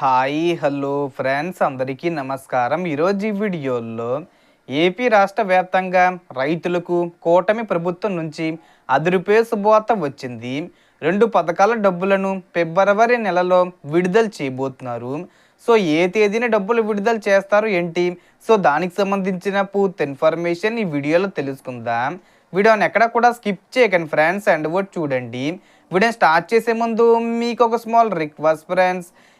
Hi hello friends అందరికీ నమస్కారం. ఈరోజు ఈ వీడియోలో ఏపీ రాష్ట్ర వ్యాప్తంగా రైతులకు కూటమి ప్రభుత్వం నుంచి అదిరిపే శుభవార్త వచ్చింది. రెండు పథకాల డబ్బులను ఫిబ్రవరి నెలలో విడుదల చేయబోతున్నారు. సో ఏ తేదీన డబ్బులు విడుదల చేస్తారు ఏంటి? సో దానికి సంబంధించిన పూర్తి ఇన్ఫర్మేషన్ ఈ వీడియోలో తెలుసుకుందాం. వీడియోని ఎక్కడ కూడా స్కిప్ చేయకండి ఫ్రెండ్స్ అండ్ వర్డ్ చూడండి. వీడియో స్టార్ట్ చేసే ముందు మీకు ఒక small request friends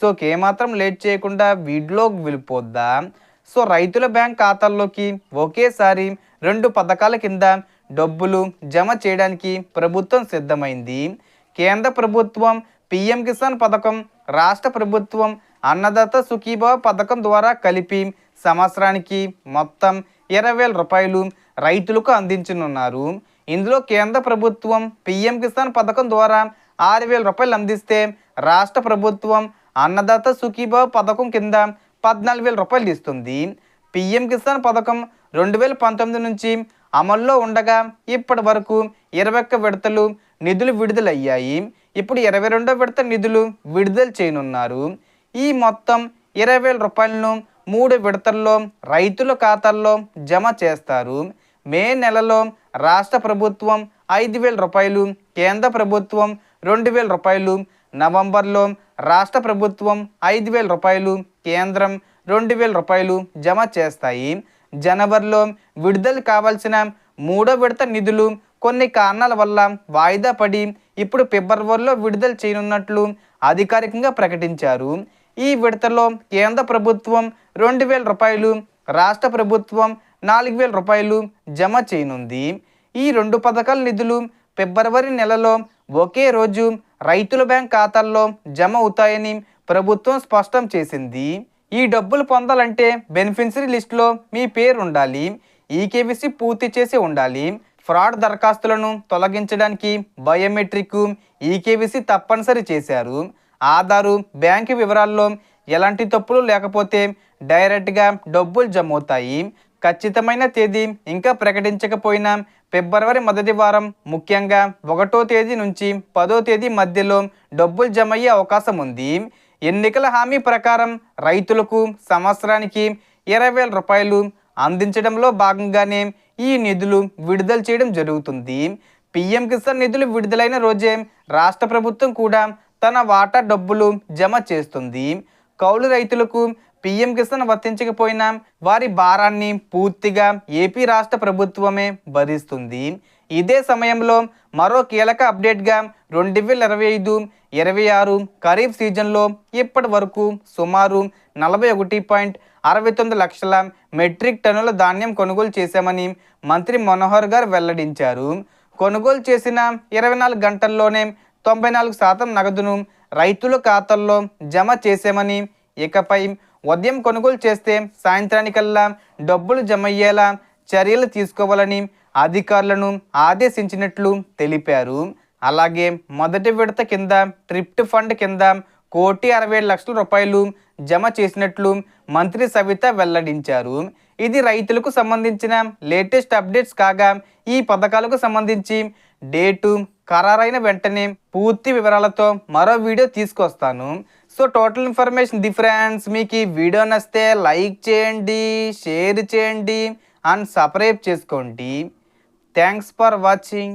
సో ఏమాత్రం లేట్ చేయకుండా వీడిలోకి వెళ్ళిపోద్దాం? సో రైతుల బ్యాంక్ ఖాతాల్లోకి ఒకేసారి రెండు పథకాల కింద డబ్బులు జమ చేయడానికి ప్రభుత్వం సిద్ధమైంది. కేంద్ర ప్రభుత్వం పిఎం కిసాన్ పథకం రాష్ట్ర ప్రభుత్వం అన్నదాత సుఖీభావ పథకం ద్వారా కలిపి సంవత్సరానికి మొత్తం ఇరవై వేల రూపాయలు రైతులకు అందించనున్నారు. ఇందులో కేంద్ర ప్రభుత్వం పిఎం కిసాన్ పథకం ద్వారా ఆరు వేల రూపాయలు అందిస్తే రాష్ట్ర ప్రభుత్వం అన్నదాత సుఖీభావ పథకం కింద పద్నాలుగు వేల రూపాయలు ఇస్తుంది పిఎం కిసాన్ పథకం రెండు వేల పంతొమ్మిది నుంచి అమల్లో ఉండగా ఇప్పటి వరకు ఇరవై ఒక్క విడతలు నిధులు విడుదలయ్యాయి. ఇప్పుడు ఇరవై రెండో విడత నిధులు విడుదల చేయనున్నారు. ఈ మొత్తం ఇరవై వేల రూపాయలను మూడు విడతల్లో రైతుల ఖాతాల్లో జమ చేస్తారు. మే నెలలో రాష్ట్ర ప్రభుత్వం ఐదు వేల రూపాయలు కేంద్ర ప్రభుత్వం రెండు వేల రూపాయలు నవంబర్లో రాష్ట్ర ప్రభుత్వం ఐదు వేల రూపాయలు కేంద్రం రెండు వేల రూపాయలు జమ చేస్తాయి. జనవరిలో విడుదల కావాల్సిన మూడో విడత నిధులు కొన్ని కారణాల వల్ల వాయిదా పడి ఇప్పుడు ఫిబ్రవరిలో విడుదల చేయనున్నట్లు అధికారికంగా ప్రకటించారు. ఈ విడతలో కేంద్ర ప్రభుత్వం రెండు వేల రూపాయలు రాష్ట్ర ప్రభుత్వం నాలుగు వేల రూపాయలు జమ చేయనుంది. ఈ రెండు పథకాల నిధులు ఫిబ్రవరి నెలలో ఒకే రోజు రైతుల బ్యాంక్ ఖాతాల్లో జమ అవుతాయని ప్రభుత్వం స్పష్టం చేసింది. ఈ డబ్బులు పొందాలంటే బెనిఫిషరీ లిస్టులో మీ పేరు ఉండాలి. ఈకేవీసీ పూర్తి చేసి ఉండాలి. ఫ్రాడ్ దరఖాస్తులను తొలగించడానికి బయోమెట్రిక్ ఈకేవీసీ తప్పనిసరి చేశారు. ఆధారు బ్యాంకు వివరాల్లో ఎలాంటి తప్పులు లేకపోతే డైరెక్ట్గా డబ్బులు జమ అవుతాయి. ఖచ్చితమైన తేదీ ఇంకా ప్రకటించకపోయినా ఫిబ్రవరి మొదటి వారం ముఖ్యంగా ఒకటో తేదీ నుంచి పదో తేదీ మధ్యలో డబ్బులు జమ అయ్యే అవకాశం ఉంది. ఎన్నికల హామీ ప్రకారం రైతులకు సంవత్సరానికి ఇరవై వేల రూపాయలు అందించడంలో భాగంగానే ఈ నిధులు విడుదల చేయడం జరుగుతుంది. పిఎం కిసాన్ నిధులు విడుదలైన రోజే రాష్ట్ర ప్రభుత్వం కూడా తన వాటా డబ్బులు జమ చేస్తుంది. కౌలు రైతులకు పిఎం కిసాన్ వర్తించకపోయినా వారి భారాన్ని పూర్తిగా ఏపీ రాష్ట్ర ప్రభుత్వమే భరిస్తుంది. ఇదే సమయంలో మరో కీలక అప్డేట్గా రెండు వేల ఇరవై ఐదు ఇరవై ఆరు ఖరీఫ్ సీజన్లో ఇప్పటి వరకు సుమారు నలభై ఒకటి పాయింట్ అరవై తొమ్మిది లక్షల మెట్రిక్ టన్నుల ధాన్యం కొనుగోలు చేశామని మంత్రి మనోహర్ గారు వెల్లడించారు. కొనుగోలు చేసిన ఇరవై నాలుగు గంటల్లోనే తొంభై నాలుగు శాతం నగదును రైతుల ఖాతాల్లో జమ చేశామని ఇకపై ఉదయం కొనుగోలు చేస్తే సాయంత్రానికల్లా డబ్బులు జమయ్యేలా చర్యలు తీసుకోవాలని అధికారులను ఆదేశించినట్లు తెలిపారు. అలాగే మొదటి విడత కింద ట్రిప్ట్ ఫండ్ కింద కోటి అరవై లక్షల రూపాయలు జమ చేసినట్లు మంత్రి సవిత వెల్లడించారు. ఇది రైతులకు సంబంధించిన లేటెస్ట్ అప్డేట్స్ కాగా ఈ పథకాలకు సంబంధించి డేటు ఖరారైన వెంటనే పూర్తి వివరాలతో మరో వీడియో తీసుకొస్తాను. సో టోటల్ ఇన్ఫర్మేషన్ డిఫరెన్స్ మీకు ఈ వీడియో నచ్చితే లైక్ చేయండి షేర్ చేయండి అండ్ సబ్స్క్రైబ్ చేసుకోండి. Thanks for watching.